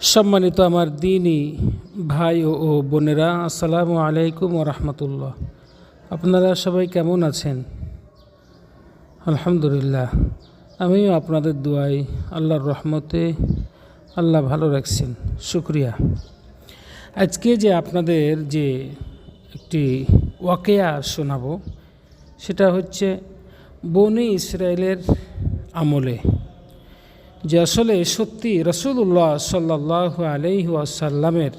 সম্মানিত আমার দিনই ভাই ও বোনেরা, আসসালামু আলাইকুম ও রহমতুল্লাহ। আপনারা সবাই কেমন আছেন? আলহামদুলিল্লাহ। আমিও আপনাদের দোয়াই আল্লাহর রহমতে আল্লাহ ভালো রাখছেন। শুক্রিয়া। আজকে যে আপনাদের যে একটি ওয়াকেয়া শোনাব, সেটা হচ্ছে বনি ইসরায়েলের আমলে। যে আসলে সত্যি রসুল্লাহ সাল্লাহ আলহি আসাল্লামের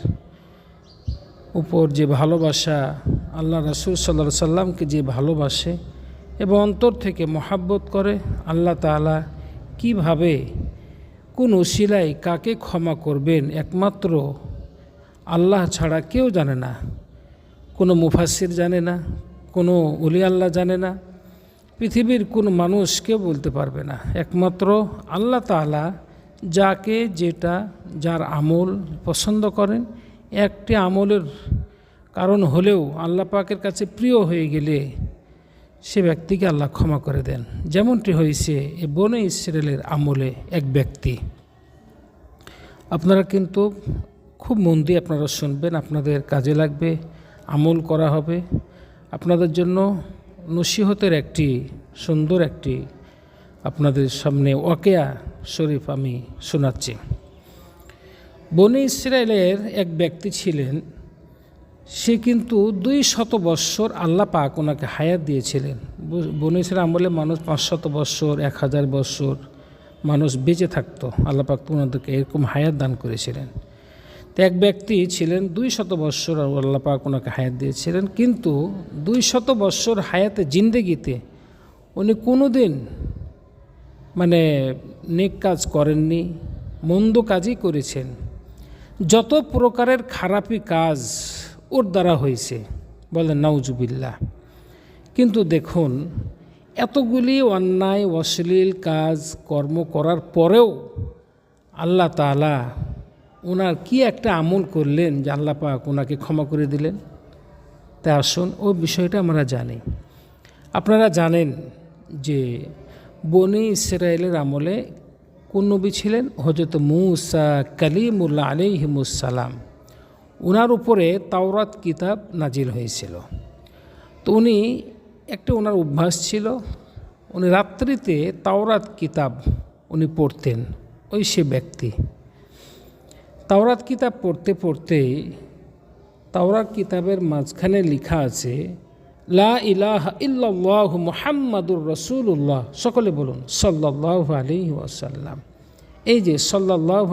উপর যে ভালোবাসা, আল্লাহ রসুল সাল্লা সাল্লামকে যে ভালোবাসে এবং অন্তর থেকে মহাব্বত করে, আল্লাহ তালা কীভাবে কোন ওসিলাই কাকে ক্ষমা করবেন একমাত্র আল্লাহ ছাড়া কেউ জানে না। কোনো মুফাসির জানে না, কোনো উলি আল্লাহ জানে না। পৃথিবীর কোনো মানুষ কেউ বলতে পারবে না। একমাত্র আল্লাহ তালা যাকে যেটা, যার আমল পছন্দ করেন, একটি আমলের কারণ হলেও আল্লাহ পাকের কাছে প্রিয় হয়ে গেলে সে ব্যক্তিকে আল্লাহ ক্ষমা করে দেন। যেমনটি হয়েছে এ বনে ইসরায়েলের আমলে এক ব্যক্তি। আপনারা কিন্তু খুব মন দিয়ে আপনারা শুনবেন, আপনাদের কাজে লাগবে, আমল করা হবে। আপনাদের জন্য নসিহতের একটি, সুন্দর একটি আপনাদের সামনে ওয়াকেয়া শরীফ আমি শোনাচ্ছি। বনি ইসরায়েলের এক ব্যক্তি ছিলেন, সে কিন্তু দুই শত বৎসর আল্লাহ পাক ওনাকে হায়াত দিয়েছিলেন। বনি ইসরায়েল আমলে মানুষ পাঁচ শত বৎসর, এক হাজার বৎসর মানুষ বেঁচে থাকতো। আল্লাহ পাক তো ওনাদেরকে এরকম হায়াত দান করেছিলেন। তো এক ব্যক্তি ছিলেন দুই শত বৎসর, আল্লাহ পাক ওনাকে হায়াত দিয়েছিলেন। কিন্তু দুই শত বৎসর হায়াতে জিন্দেগিতে উনি কোনো দিন মানে নেক কাজ করেননি, মন্দ কাজই করেছেন। যত প্রকারের খারাপি কাজ ওর দ্বারা হয়েছে বলেন নাউজুবিল্লা কিন্তু দেখুন, এতগুলি অন্যায়, অশ্লীল কাজ, কর্ম করার পরেও আল্লাহ তালা ওনার কি একটা আমল করলেন যে আল্লাহ ওনাকে ক্ষমা করে দিলেন? তা আসুন, ও বিষয়টা আমরা জানি। আপনারা জানেন যে বনি ইসরায়েলের আমলে কোন নবী ছিলেন? হজরত মুসা কালিমুল্লাহ আলিহিমুসালাম ওনার উপরে তাওরাত কিতাব নাজিল হয়েছিল। তো উনি একটা ওনার অভ্যাস ছিল, উনি রাত্রিতে তাওরাত কিতাব উনি পড়তেন ওই সে ব্যক্তি। তাওরাত কিতাব পড়তে পড়তে তাওরাত কিতাবের মাঝখানে লেখা আছে, লা ইলাহ ইল্লাল্লাহু মুহাম্মাদুর রসুল্লাহ সকলে বলুন সাল্লাহ আলী ওয়াসাল্লাম। এই যে সাল্লাহ